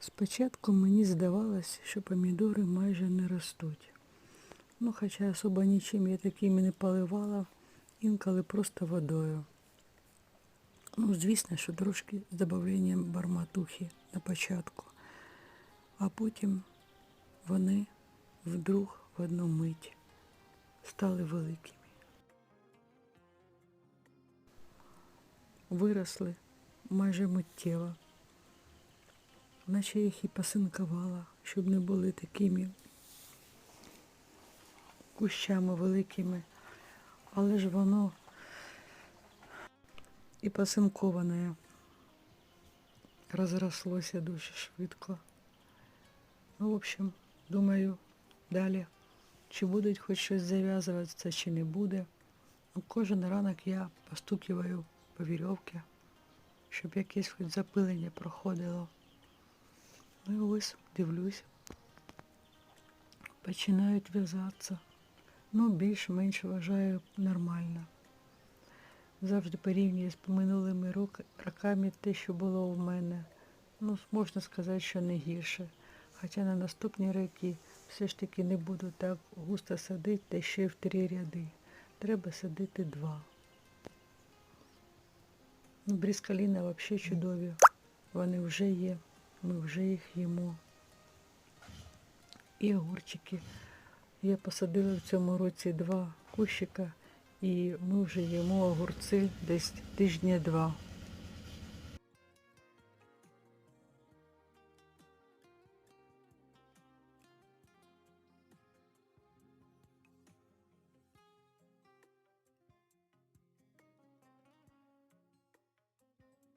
Спочатку мені здавалось, що помідори майже не ростуть. Ну, хоча особо нічим я такими не поливала, інколи просто водою. Ну, звісно, що трошки з додаванням барматухи на початку. А потім вони вдруг в одну мить стали великими. Виросли майже миттєво, наче їх і посинкувала, щоб не були такими кущами великими. Але ж воно і посинковане розрослося дуже швидко. Ну, в общем, думаю, далі, чи будуть хоч щось зав'язуватися, чи не буде. Ну, кожен ранок я постукиваю по вірьовці, щоб якесь хоч запилення проходило. Ну і ось дивлюсь. Починають в'язатися. Ну, більш-менш вважаю нормально. Завжди порівнюю з минулими роками те, що було в мене. Ну, можна сказати, що не гірше. Хоча на наступні роки все ж таки не буду так густо садити, та ще в три ряди. Треба садити два. Ну, бріскаліна взагалі чудові. Вони вже є, ми вже їх їмо. І огурчики. Я посадила в цьому році два кущика, і ми вже їмо огурці десь тижня два.